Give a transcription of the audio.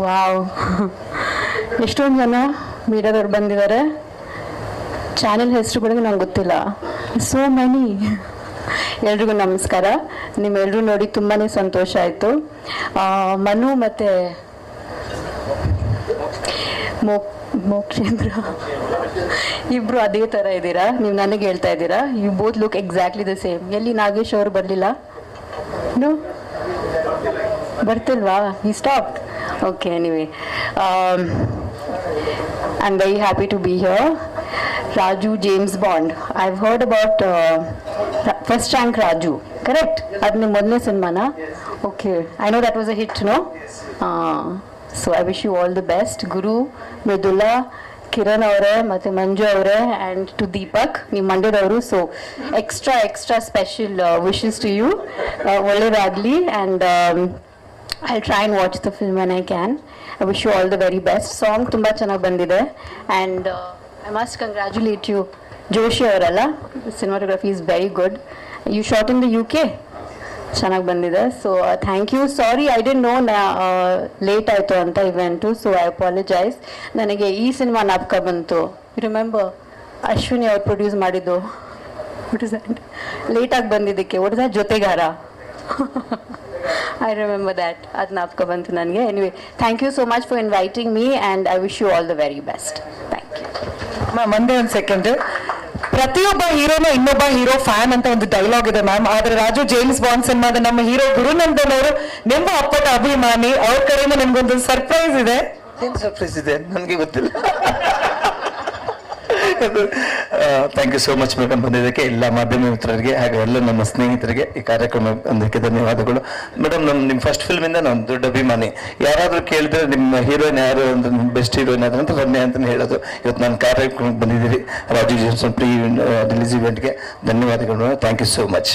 Wow. ಎಷ್ಟೊಂದು ಜನ ಮೀಡಿಯಾದವ್ರು ಬಂದಿದ್ದಾರೆ ಚಾನೆಲ್ ಹೆಸರುಗಳಿಗೆ ನಂಗೆ ಗೊತ್ತಿಲ್ಲ. ಸೋ ಮೆನಿ ಎಲ್ರಿಗೂ ನಮಸ್ಕಾರ. ನಿಮ್ಮೆಲ್ಲರೂ ನೋಡಿ ತುಂಬಾ ಸಂತೋಷ ಆಯಿತು. ಮನು ಮತ್ತು ಮೋ, ಮೋಕ್ಷೇಂದ್ರ. ಇಬ್ರು ಅದೇ ಥರ ಇದ್ದೀರಾ? ನೀವು ನನಗೆ ಹೇಳ್ತಾ ಇದ್ದೀರಾ? You both look exactly the same ಎಲ್ಲಿ ನಾಗೇಶ್ ಅವರು ಬರಲಿಲ್ಲ? ಬರ್ತಿಲ್ವಾ? ಈ stop okay anyway I am very happy to be here Raju James Bond I heard about first rank Raju correct ಅದು ನಿಮ್ಮ ಮೊದಲನೇ ಸಿನಿಮಾನ okay I know that was a hit no so I wish you all the best guru Mridula Kiran ಅವರೇ ಮತ್ತು ಮಂಜು ಅವರೇ and to Deepak ನೀವು ಮಂಡ್ಯದವರು so extra extra special wishes to you ಒಳ್ಳೇದಾಗಲಿ and I try and watch the film when I can I wish you all the very best song ತುಂಬ ಚೆನ್ನಾಗಿ ಬಂದಿದೆ. And I must congratulate you Joshi ಅವರಲ್ಲ? Cinematography is very good you shot in the U K ಚೆನ್ನಾಗಿ ಬಂದಿದೆ. So thank you sorry I didn't know late ಆಯಿತು ಅಂತ event so I apologise ನನಗೆ ಈ ಸಿನಿಮಾ ನಾಪಕ ಬಂತು. ರಿಮೆಂಬರ್ ಅಶ್ವಿನಿ ಅವ್ರು ಪ್ರೊಡ್ಯೂಸ್ ಮಾಡಿದ್ದು. ಇಸ್ ಲೇಟಾಗಿ ಬಂದಿದ್ದಕ್ಕೆ. What is that ಜೊತೆಗಾರ. I remember that ಅದು ನಾಪ್ಕ ಬಂತು ನನಗೆ. Anyway thank you so much for inviting me and I wish you all the very best thank you ma'am ಒಂದೇ ಒಂದು ಸೆಕೆಂಡ್ ಪ್ರತಿಯೊಬ್ಬ ಹೀರೋನು ಇನ್ನೊಬ್ಬ ಹೀರೋ ಫ್ಯಾನ್ ಅಂತ ಒಂದು ಡೈಲಾಗ್ ಇದೆ ಮ್ಯಾಮ್ ಆದ್ರೆ ರಾಜು ಜೇಮ್ಸ್ ಬಾಂಡ್ ಸಿನಿಮಾದ ನಮ್ಮ ಹೀರೋ ಗುರುನಂದನ್ ಅವರು ನಿಮ್ಮ ಅಪ್ಪಟ ಅಭಿಮಾನಿ ಅವ್ರ ಕಡೆಯಿಂದ ನಿಮ್ಗೊಂದು ಸರ್ಪ್ರೈಸ್ ಇದೆ. ಏನ್ ಸರ್ಪ್ರೈಸ್ ಇದೆ? ನನಗೆ ಗೊತ್ತಿಲ್ಲ. Thank you so much madam ಬಂದಿದ್ದಕ್ಕೆ ಎಲ್ಲ ಮಾಧ್ಯಮ ಮಿತ್ರರಿಗೆ ಹಾಗೆ ಎಲ್ಲ ನಮ್ಮ ಸ್ನೇಹಿತರಿಗೆ ಈ ಕಾರ್ಯಕ್ರಮ ಬಂದಕ್ಕೆ ಧನ್ಯವಾದಗಳು ಮೇಡಮ್ ನಮ್ಮ ನಿಮ್ಮ ಫಸ್ಟ್ ಫಿಲ್ಮಿಂದ ನಾನು ದೊಡ್ಡ ಅಭಿಮಾನಿ. ಯಾರಾದರೂ ಕೇಳಿದ್ರೆ ನಿಮ್ಮ ಹೀರೋಯಿನ್ ಯಾರು ಅಂತ ಬೆಸ್ಟ್ ಹೀರೋಯಿನ್ ಯಾರು ಅಂತ ರಮ್ಯ ಅಂತಲೇ ಹೇಳೋದು. ಇವತ್ತು ನಾನು ಕಾರ್ಯಕ್ರಮಕ್ಕೆ ಬಂದಿದ್ದೀರಿ. ರಾಜು ಜೇಮ್ಸನ್ ಪ್ರೀ ರಿಲೀಸ್ ಇವೆಂಟ್ಗೆ ಧನ್ಯವಾದಗಳು. Thank you so much